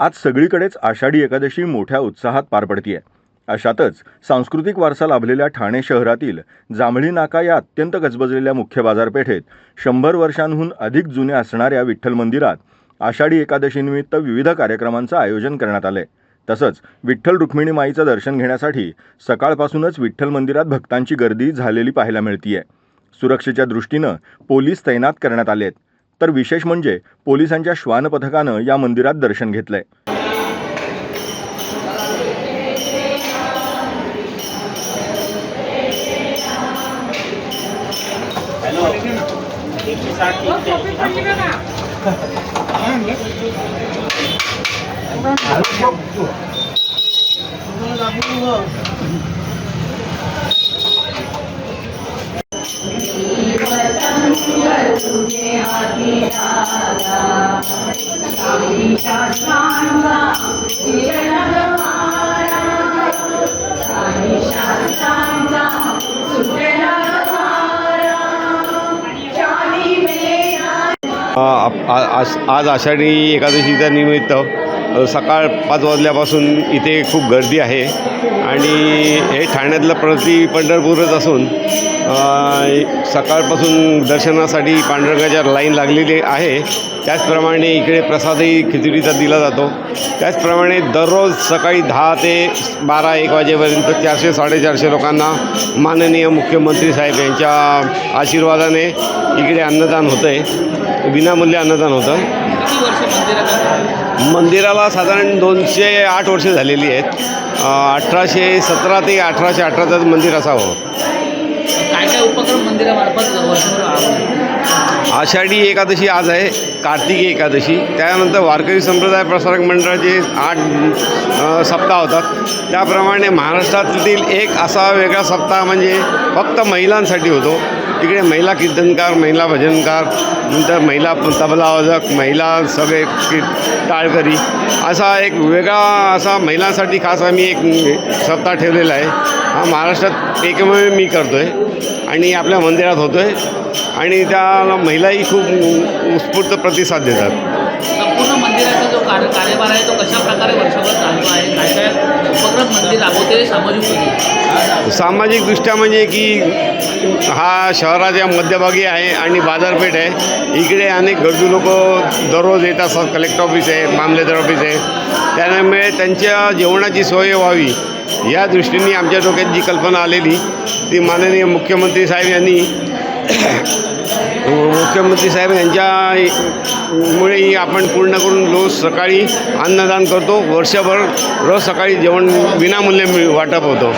आज सगळीकडेच आषाढी एकादशी मोठ्या उत्साहात पार पडतीये. अशातच सांस्कृतिक वारसा लाभलेल्या ठाणे शहरातील जांभळी नाका या अत्यंत गजबजलेल्या मुख्य बाजारपेठेत शंभर वर्षांहून अधिक जुने असणाऱ्या विठ्ठल मंदिरात आषाढी एकादशीनिमित्त विविध कार्यक्रमांचं आयोजन करण्यात आलंय. तसंच विठ्ठल रुक्मिणी माईचं दर्शन घेण्यासाठी सकाळपासूनच विठ्ठल मंदिरात भक्तांची गर्दी झालेली पाहायला मिळतीये. सुरक्षेच्या दृष्टीनं पोलीस तैनात करण्यात आले आहेत तर विशेष म्हणजे पोलिसांच्या श्वान पथकानं या मंदिरात दर्शन घेतलंय. आज आज आषाढी एकादशीच्या निमित्त सकाळ पाच वाजल्यापासून इथे खूप गर्दी आहे. आणि हे ठाण्यातलं प्रति पंढरपूरच असून सकाळपासून दर्शनासाठी पांडुरंगाच्या लाईन लागलेली आहे. त्याचप्रमाणे इकडे प्रसादही खिचडीचा दिला जातो. त्याचप्रमाणे दररोज सकाळी दहा ते बारा एक वाजेपर्यंत चारशे साडेचारशे लोकांना माननीय मुख्यमंत्री साहेब यांच्या आशीर्वादाने इकडे अन्नदान होतं आहे विनामूल्य अन्नदान होतं. किती वर्ष मंदिरात मंदिराला साधारण दोनशे आठ वर्षे झालेली आहेत. अठराशे सतरा ते अठराशे अठराचं मंदिर असावं. काय काय उपक्रम मंदिरामार्फत? आषाढी एकादशी आज आहे कार्तिकी एकादशी. त्यानंतर वारकरी संप्रदाय प्रसारक मंडळाचे आठ सप्ताह होतात. त्याप्रमाणे महाराष्ट्रातील एक असा वेगळा सप्ताह म्हणजे फक्त महिलांसाठी होतो. तिकडे महिला कीर्तनकार महिला भजनकार नंतर महिला तबलावादक महिला सगळे की टाळकरी. असा एक वेगळा असा महिलांसाठी खास आम्ही एक सप्ताह ठेवलेला आहे. हा महाराष्ट्रात एकमेव मी करतो आहे आणि आपल्या मंदिरात होतो आहे आणि त्याला महिलाही खूप उत्स्फूर्त प्रतिसाद देतात. संपूर्ण मंदिराचा जो कार्यभार आहे तो कशा प्रकारे वर्षभर राबवते सामाजिक सामाजिकदृष्ट्या म्हणजे की हा शहराच्या मध्यभागी आहे आणि बाजारपेठ आहे. इकडे अनेक गरजू लोक दररोज येत असतात कलेक्टर ऑफिस आहे मामलेदार ऑफिस आहे. त्यामुळे त्यांच्या जेवणाची सोय व्हावी. या दृष्टीने आमच्या डोक्यात जी कल्पना आलेली ती माननीय मुख्यमंत्री साहेब यांनी मुख्यमंत्री साहेब यांच्यामुळे आपण पूर्ण करून रोज सकाळी अन्नदान करतो. वर्षभर रोज सकाळी जेवण विनामूल्य वाटप होतं.